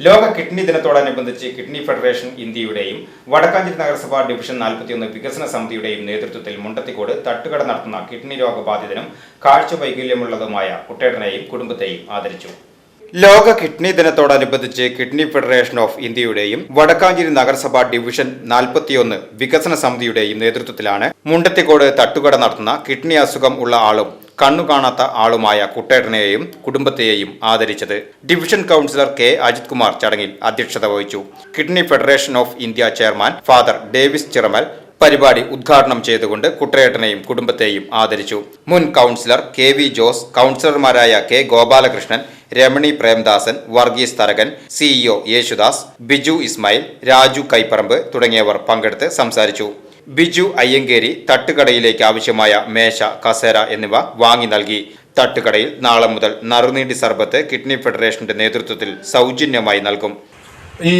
ലോക കിഡ്നി ദിനത്തോടനുബന്ധിച്ച് kidney federation ഇന്ത്യയുടെയും വടക്കാഞ്ചേരി നഗരസഭാ ഡിവിഷൻ നാൽപ്പത്തിയൊന്ന് വികസന സമിതിയുടെയും നേതൃത്വത്തിൽ മുണ്ടത്തിക്കോട് തട്ടുകട നടത്തുന്ന കിഡ്നി രോഗബാധിതനും കാഴ്ച വൈകല്യമുള്ളതുമായ കുട്ടേട്ടനെയും കുടുംബത്തെയും ആദരിച്ചു. ലോക കിഡ്നി ദിനത്തോടനുബന്ധിച്ച് കിഡ്നി ഫെഡറേഷൻ ഓഫ് ഇന്ത്യയുടെയും വടക്കാഞ്ചേരി നഗരസഭ ഡിവിഷൻ നാൽപ്പത്തിയൊന്ന് വികസന സമിതിയുടെയും നേതൃത്വത്തിലാണ് മുണ്ടത്തിക്കോട് തട്ടുകട നടത്തുന്ന കിഡ്നി അസുഖം ഉള്ള ആളും കണ്ണുകാണാത്ത ആളുമായ കുട്ടേട്ടനെയും കുടുംബത്തെയും ആദരിച്ചത് division councillor K Ajith Kumar ചടങ്ങിൽ അധ്യക്ഷത വഹിച്ചു. Kidney federation of India chairman father Davis Chiramel പരിപാടി ഉദ്ഘാടനം ചെയ്തുകൊണ്ട് കുട്ടേട്ടനെയും കുടുംബത്തെയും ആദരിച്ചു. മുൻ കൗൺസിലർ കെ വി ജോസ് കൗൺസിലർമാരായ കെ ഗോപാലകൃഷ്ണൻ രമണി പ്രേംദാസൻ വർഗീസ് തരകൻ സിഇഒ യേശുദാസ് ബിജു ഇസ്മായിൽ രാജു കൈപ്പറമ്പ് തുടങ്ങിയവർ പങ്കെടുത്ത് സംസാരിച്ചു. ബിജു അയ്യങ്കേരി തട്ടുകടയിലേക്ക് ആവശ്യമായ മേശ കസേര എന്നിവ വാങ്ങി നൽകി. തട്ടുകടയിൽ നാളെ മുതൽ നറുനീണ്ടി സർബത്ത് കിഡ്നി ഫെഡറേഷന്റെ നേതൃത്വത്തിൽ സൗജന്യമായി നൽകും. ഈ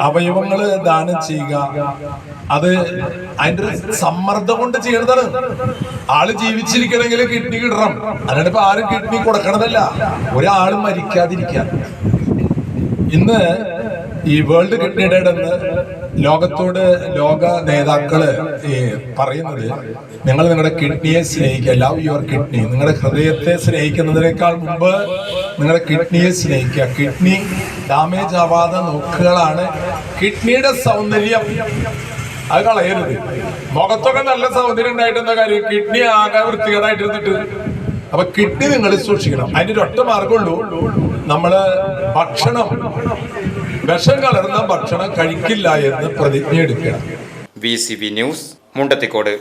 അവയവങ്ങൾ ദാനം ചെയ്യുക. അത് അതിന്റെ സമ്മർദ്ദം കൊണ്ട് ചെയ്യണതാണ്. ആൾ ജീവിച്ചിരിക്കണമെങ്കിൽ കിഡ്നി കിടണം. അതിനിപ്പോ ആരും കിഡ്നി കൊടുക്കണതല്ല. ഒരാളും മരിക്കാതിരിക്കാൻ ഇന്ന് ഈ വേൾഡ് കിഡ്നി ഡേ എന്ന് ലോകത്തോട് ലോക നേതാക്കൾ പറയുന്നത് നിങ്ങൾ നിങ്ങളുടെ കിഡ്നിയെ സ്നേഹിക്കുക. ലവ് യുവർ കിഡ്നി നിങ്ങളുടെ ഹൃദയത്തെ സ്നേഹിക്കുന്നതിനേക്കാൾ മുമ്പ് നിങ്ങളുടെ കിഡ്നിയെ സ്നേഹിക്കുക. കിഡ്നി ഡാമേജ് ആവാതെ നോക്കുകളാണ് കിഡ്നിയുടെ സൗന്ദര്യം അത് കളയരുത്. മുഖത്തൊക്കെ നല്ല സൗന്ദര്യം ഉണ്ടായിട്ട് കാര്യം. കിഡ്നി ആകെ വൃത്തികേടായിട്ടിരുന്നിട്ട് അപ്പൊ കിഡ്നി നിങ്ങൾ സൂക്ഷിക്കണം. അതിന്റെ ഒരു ഒറ്റ മാർഗമുള്ളൂ നമ്മൾ ഭക്ഷണം വിഷം കലർന്ന ഭക്ഷണം കഴിക്കില്ല എന്ന് പ്രതിജ്ഞ എടുക്കണം. V C B news Mundathikode.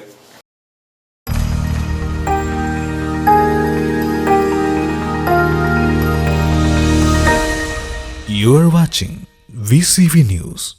You are watching VCV News.